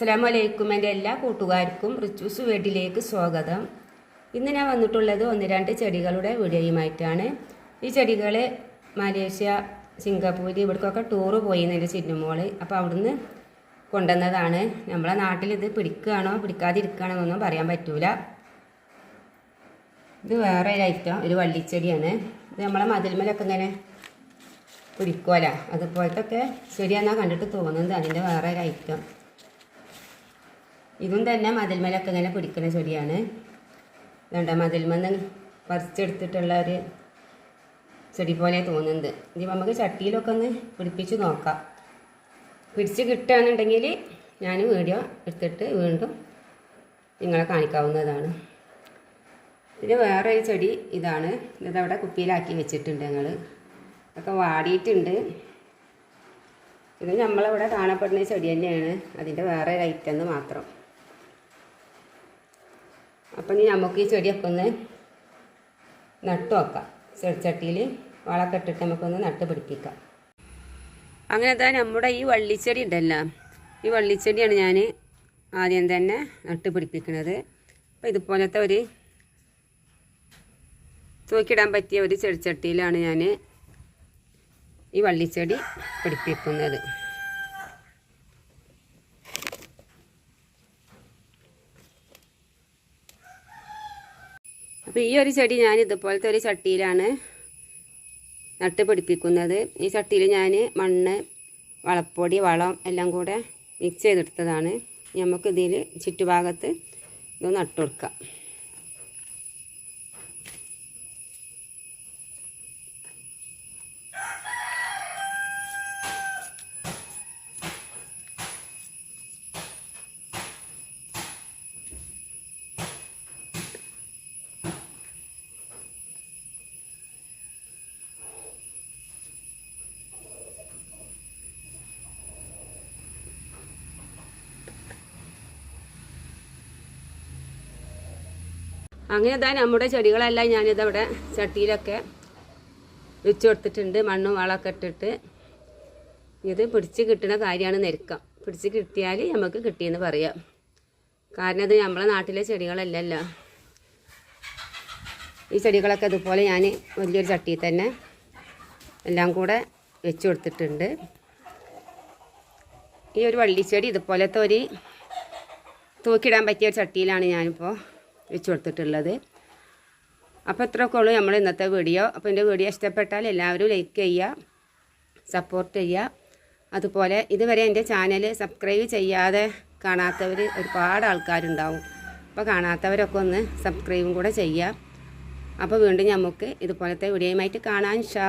അസ്സലാമു വലൈക്കും എന്റെ എല്ലാ കൂട്ടുകാർക്കും റിച്ചൂസ് വീട്ടിലേക്ക് സ്വാഗതം. ഇന്ന് ഞാൻ വന്നിട്ടുള്ളത് ഒന്ന് രണ്ട് ചെടികളുടെ വീഡിയോയുമായിട്ടാണ്. ഈ ചെടികൾ മലേഷ്യ സിംഗപ്പൂർ ഇവിടേക്കൊക്കെ ടൂറ് പോയി എന്റെ ചിന്നുമോൾ. അപ്പോൾ അവിടുന്ന് കൊണ്ടുവന്നതാണ്. നമ്മളെ നാട്ടിൽ ഇത് പിടിക്കുകയാണോ പിടിക്കാതിരിക്കുകയാണോ എന്നൊന്നും പറയാൻ പറ്റൂല. ഇത് വേറെ ഒരു ഐറ്റം ഒരു വള്ളിച്ചെടിയാണ്. ഇത് നമ്മളെ മതിൽമലൊക്കെ ഇങ്ങനെ പിടിക്കുമല്ലോ അതുപോലത്തെ ഒക്കെ കണ്ടിട്ട് തോന്നുന്നത്. അതിന്റെ വേറെ ഒരു ഐറ്റം ഇതും തന്നെ മതിൽമലൊക്കെ ഇങ്ങനെ പിടിക്കുന്ന ചെടിയാണ്. വേണ്ട മതിൽമെന്ന് പറിച്ചെടുത്തിട്ടുള്ള ഒരു ചെടി പോലെ തോന്നുന്നുണ്ട്. ഇനി നമുക്ക് ചട്ടിയിലൊക്കെ ഒന്ന് പിടിപ്പിച്ച് നോക്കാം. പിടിച്ച് കിട്ടുകയാണെന്നുണ്ടെങ്കിൽ ഞാൻ വീഡിയോ എടുത്തിട്ട് വീണ്ടും നിങ്ങളെ കാണിക്കാവുന്നതാണ്. പിന്നെ വേറെ ഒരു ചെടി ഇതാണ്. ഇതവിടെ കുപ്പിയിലാക്കി വെച്ചിട്ടുണ്ട് ഞങ്ങൾ ഒക്കെ വാടിയിട്ടുണ്ട്. ഇത് നമ്മളിവിടെ കാണപ്പെടുന്ന ചെടി തന്നെയാണ്. അതിന്റെ വേറെ ഒരു ഐറ്റം മാത്രം. അപ്പം ഇനി നമുക്ക് ഈ ചെടിയൊക്കെ ഒന്ന് നട്ടു വെക്കാം. ചെടിച്ചട്ടിയിൽ വളമൊക്കെ ഇട്ടിട്ട് നമുക്കൊന്ന് നട്ട് പിടിപ്പിക്കാം. അങ്ങനെ തന്നെ നമ്മുടെ ഈ വള്ളിച്ചെടി ഉണ്ടല്ലോ. ഈ വള്ളിച്ചെടിയാണ് ഞാൻ ആദ്യം തന്നെ നട്ട് പിടിപ്പിക്കുന്നത് അപ്പം ഇതുപോലത്തെ ഒരു തൂക്കിടാൻ പറ്റിയ ഒരു ചെടിച്ചട്ടിയിലാണ് ഞാൻ ഈ വള്ളിച്ചെടി പിടിപ്പിക്കുന്നത്. അപ്പോൾ ഈ ഒരു ചെടി ഞാൻ ഇതുപോലത്തെ ഒരു ചട്ടിയിലാണ് നട്ട് പിടിപ്പിക്കുന്നത്. ഈ ചട്ടിയിൽ ഞാൻ മണ്ണ് വളപ്പൊടി വളം എല്ലാം കൂടെ മിക്സ് ചെയ്തെടുത്തതാണ്. നമുക്കിതിൽ ചുറ്റുഭാഗത്ത് ഇത് നട്ടു അങ്ങനെ ഇതാ നമ്മുടെ ചെടികളെല്ലാം ഞാനിതവിടെ ചട്ടിയിലൊക്കെ വെച്ച് കൊടുത്തിട്ടുണ്ട്. മണ്ണും വളമൊക്കെ ഇട്ടിട്ട്. ഇത് പിടിച്ച് കിട്ടുന്ന കാര്യമാണ് നെരുക്കം പിടിച്ച് കിട്ടിയാൽ നമുക്ക് കിട്ടിയെന്ന് പറയാം. കാരണം ഇത് നമ്മളെ നാട്ടിലെ ചെടികളല്ലല്ലോ. ഈ ചെടികളൊക്കെ ഇതുപോലെ ഞാൻ വലിയൊരു ചട്ടിയിൽ തന്നെ എല്ലാം കൂടെ വെച്ച് കൊടുത്തിട്ടുണ്ട്. ഈ ഒരു വള്ളിച്ചെടി ഇതുപോലത്തെ ഒരു തൂക്കിടാൻ പറ്റിയ ഒരു ചട്ടിയിലാണ് ഞാനിപ്പോൾ വെച്ച് കൊടുത്തിട്ടുള്ളത് അപ്പോൾ ഇത്രയൊക്കെ ഉള്ളൂ നമ്മൾ ഇന്നത്തെ വീഡിയോ. അപ്പോൾ എന്റെ വീഡിയോ ഇഷ്ടപ്പെട്ടാൽ എല്ലാവരും ലൈക്ക് ചെയ്യുക സപ്പോർട്ട് ചെയ്യുക. അതുപോലെ ഇതുവരെ എന്റെ ചാനൽ സബ്സ്ക്രൈബ് ചെയ്യാതെ കാണാത്തവർ ഒരുപാട് ആൾക്കാരുണ്ടാവും. അപ്പോൾ കാണാത്തവരൊക്കെ ഒന്ന് സബ്സ്ക്രൈബും കൂടെ ചെയ്യുക. അപ്പോൾ വീണ്ടും നമുക്ക് ഇതുപോലത്തെ വീഡിയോയുമായിട്ട് കാണാൻ ഇൻഷാ